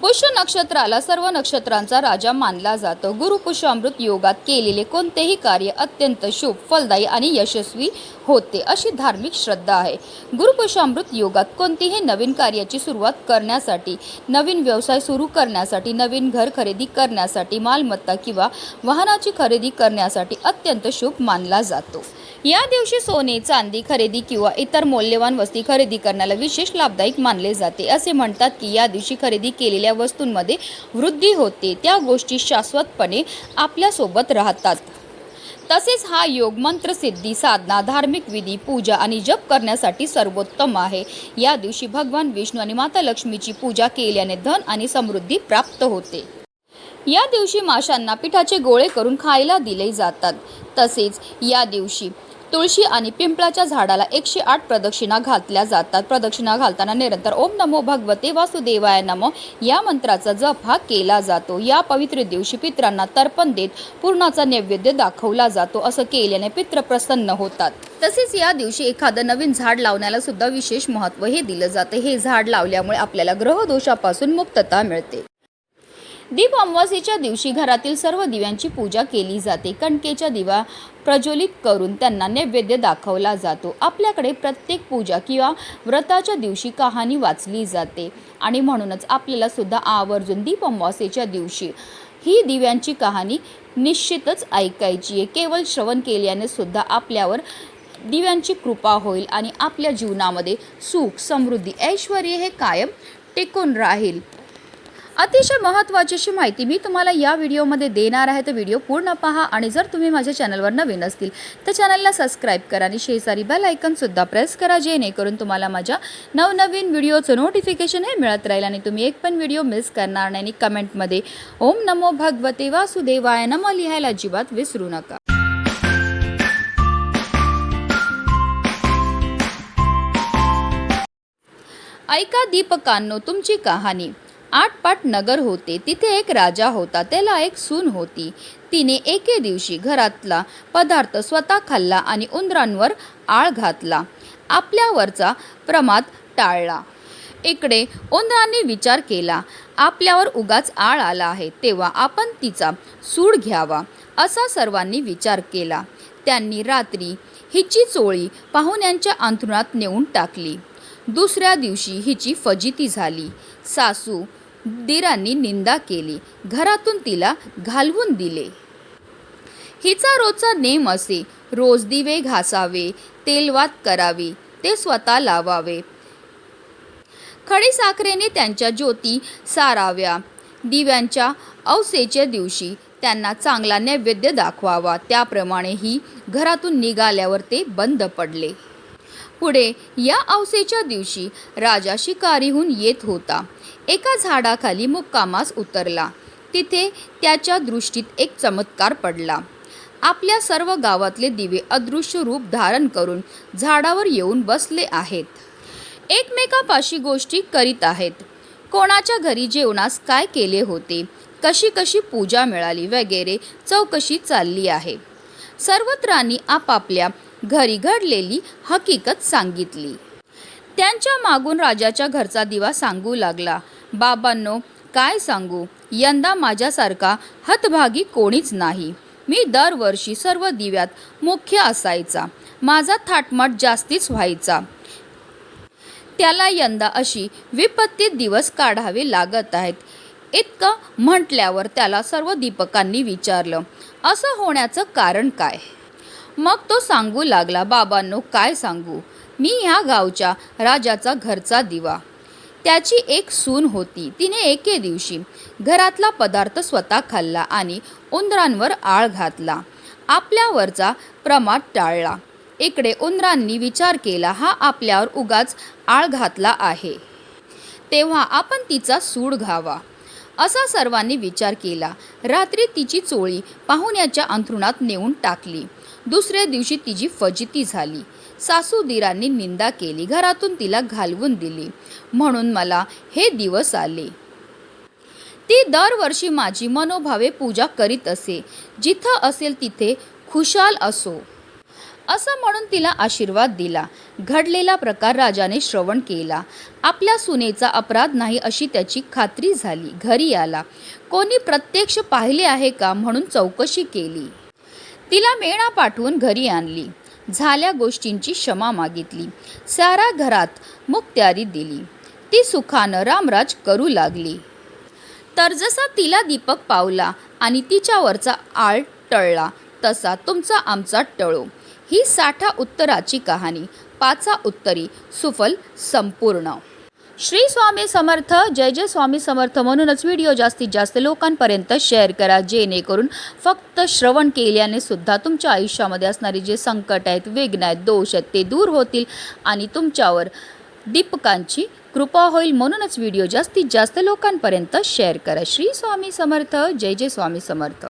पुष्य नक्षत्राला सर्व नक्षत्रांचा राजा मानला जातो. गुरु पुष्य अमृत योगात केलेले कोणतेही कार्य अत्यंत शुभ फलदायी आणि यशस्वी होते अशी धार्मिक श्रद्धा आहे. गुरुपुष्य अमृत योगात कोणतीही नवीन कार्याची सुरुवात करण्यासाठी नवीन व्यवसाय सुरू करण्यासाठी नवीन घर खरेदी करण्यासाठी मालमत्ता किंवा वाहनाची खरेदी करण्यासाठी अत्यंत शुभ मानला जातो. या दिवशी सोने चांदी खरेदी किंवा इतर मौल्यवान वस्तू खरेदी करण्याला विशेष लाभदायक मानले जाते. असे म्हणतात की या दिवशी खरेदी केलेल्या वस्तूंमध्ये वृद्धी होते. त्या गोष्टी शाश्वतपणे आपल्यासोबत राहतात. तसेच हा योग मंत्र सिद्धी साधना धार्मिक विधी पूजा आणि जप करण्यासाठी सर्वोत्तम आहे. या दिवशी भगवान विष्णू आणि माता लक्ष्मीची पूजा केल्याने धन आणि समृद्धी प्राप्त होते. या दिवशी माशांना पिठाचे गोळे करून खायला दिले जातात. तसेच या दिवशी तुळशी आणि पिंपळाच्या झाडाला एकशे आठ प्रदक्षिणा घातल्या जातात. प्रदक्षिणा घालताना निरंतर ओम नमो भगवते वासुदेवाय नमो या मंत्राचा जप हा केला जातो. या पवित्र दिवशी पित्रांना तर्पण देत पूर्णाचा नैवेद्य दाखवला जातो. असं केल्याने पित्र प्रसन्न होतात. तसेच या दिवशी एखादं नवीन झाड लावण्याला सुद्धा विशेष महत्त्व हे दिलं जातं. हे झाड लावल्यामुळे आपल्याला ग्रहदोषापासून मुक्तता मिळते. दीप अमावास्येच्या दिवशी घरातील सर्व दिव्यांची पूजा केली जाते. कणकेच्या दिवा प्रज्वलित करून त्यांना नैवेद्य दाखवला जातो. आपल्याकडे प्रत्येक पूजा किंवा व्रताच्या दिवशी कहाणी वाचली जाते. आणि म्हणूनच आपल्याला सुद्धा आवर्जून दीप अमावास्येच्या दिवशी ही दिव्यांची कहाणी निश्चितच ऐकायची आहे. केवळ श्रवण केल्याने सुद्धा आपल्यावर दिव्यांची कृपा होईल आणि आपल्या जीवनामध्ये सुख समृद्धी ऐश्वर हे कायम टिकून राहील. अतिशय महत्त्वाची अशी माहिती मी तुम्हाला या व्हिडिओमध्ये देणार आहे. तर व्हिडिओ पूर्ण पहा आणि जर तुम्ही माझ्या चॅनलवर नवीन असतील तर चॅनलला सबस्क्राईब करा आणि शेजारी बेल आयकनसुद्धा प्रेस करा जेणेकरून तुम्हाला माझ्या नवनवीन व्हिडिओचं नोटिफिकेशन हे मिळत राहील आणि तुम्ही एक पण व्हिडिओ मिस करणार नाही. आणि कमेंटमध्ये ओम नमो भगवते वासुदेवाय नम लिहायला अजिबात विसरू नका. ऐका दीपकांनो तुमची कहाणी. आठपाट नगर होते. तिथे एक राजा होता. त्याला एक सून होती. तिने एके दिवशी घरातला पदार्थ स्वतः खाल्ला आणि उंदरांवर आळ घातला. आपल्यावरचा प्रमाद टाळला. इकडे उंदरांनी विचार केला आपल्यावर उगाच आळ आला आहे. तेव्हा आपण तिचा सूड घ्यावा. असा सर्वांनी विचार केला. त्यांनी रात्री हिची चोळी पाहुण्यांच्या अंथरुणात नेऊन टाकली. दुसऱ्या दिवशी हिची फजिती झाली. सासू दिरांनी निंदा केली. घरातून तिला घालवून दिले. हिचा रोजचा नेम असे. रोज दिवे घासावे तेलवात करावी ते स्वतः लावावे. खडी साखरेने त्यांच्या ज्योती साराव्या. दिव्यांच्या अवसेच्या दिवशी त्यांना चांगला नैवेद्य दाखवावा. त्याप्रमाणेही घरातून निघाल्यावर ते बंद पडले. पुढे या अवसेच्या दिवशी राजा शिकारीहून येत होता. एका झाडाखाली मुक्कामास उतरला. तिथे त्याच्या दृष्टीत एक चमत्कार पडला. आपल्या सर्व गावातले दिवे अदृश्य रूप धारण करून झाडावर येऊन बसले आहेत. एकमेकापाशी गोष्टी करीत आहेत. कोणाच्या घरी जेवणास काय केले होते? कशी कशी पूजा मिळाली वगैरे चौकशी चालली आहे. सर्वत्रांनी आपापल्या घरी घडलेली हकीकत सांगितली. त्यांच्या मागून राजाच्या घरचा दिवा सांगू लागला. बाबांनो काय सांगू? यंदा माझ्यासारखा हतभागी कोणीच नाही. मी दरवर्षी सर्व दिव्यात मुख्य असायचा. माझा थाटमाट जास्तीच व्हायचा. त्याला यंदा अशी विपत्तीत दिवस काढावे लागत आहेत. इतकं म्हटल्यावर त्याला सर्व दीपकांनी विचारलं असं होण्याचं कारण काय? मग तो सांगू लागला बाबांनो काय सांगू? मी ह्या गावच्या राजाचा घरचा दिवा. त्याची एक सून होती. तिने एके दिवशी घरातला पदार्थ स्वतः खाल्ला आणि उंदरांवर आळ घातला. आपल्यावरचा प्रमाद टाळला. इकडे उंदरांनी विचार केला हा आपल्यावर उगाच आळ घातला आहे. तेव्हा आपण तिचा सूड घावा. असा सर्वांनी विचार केला. रात्री तिची चोळी पाहुण्याच्या अंथरुणात नेऊन टाकली. दुसऱ्या दिवशी तिची फजिती झाली. सासूदिरांनी निंदा केली घरातून तिला घालवून दिली. म्हणून मला हे दिवस आले. ती दरवर्षी माझी मनोभावे पूजा करीत असे. जिथं असेल तिथे खुशाल असो. असं म्हणून तिला आशीर्वाद दिला. घडलेला प्रकार राजाने श्रवण केला. आपल्या सुनेचा अपराध नाही अशी त्याची खात्री झाली. घरी आला. कोणी प्रत्यक्ष पाहिले आहे का म्हणून चौकशी केली. तिला मेणा पाठवून घरी आणली. झाल्या गोष्टींची क्षमा मागितली. सारा घरात मुक्त्यारी दिली. ती सुखानं रामराज करू लागली. तर जसा तिला दीपक पावला आणि तिच्यावरचा आळ टळला तसा तुमचा आमचा टळो. ही साठा उत्तराची कहाणी. पाचा उत्तरी सुफल संपूर्ण. श्री स्वामी समर्थ जय जय स्वामी समर्थ म्हणूनच व्हिडिओ जास्तीत जास्त लोकांपर्यंत शेअर करा जेणेकरून फक्त श्रवण केल्याने सुद्धा तुमच्या आयुष्यामध्ये असणारे जे संकट आहेत विघ्न आहेत दोष आहेत ते दूर होतील आणि तुमच्यावर दीपकांची कृपा होईल म्हणूनच व्हिडिओ जास्तीत जास्त लोकांपर्यंत शेअर करा. श्री स्वामी समर्थ जय जय स्वामी समर्थ.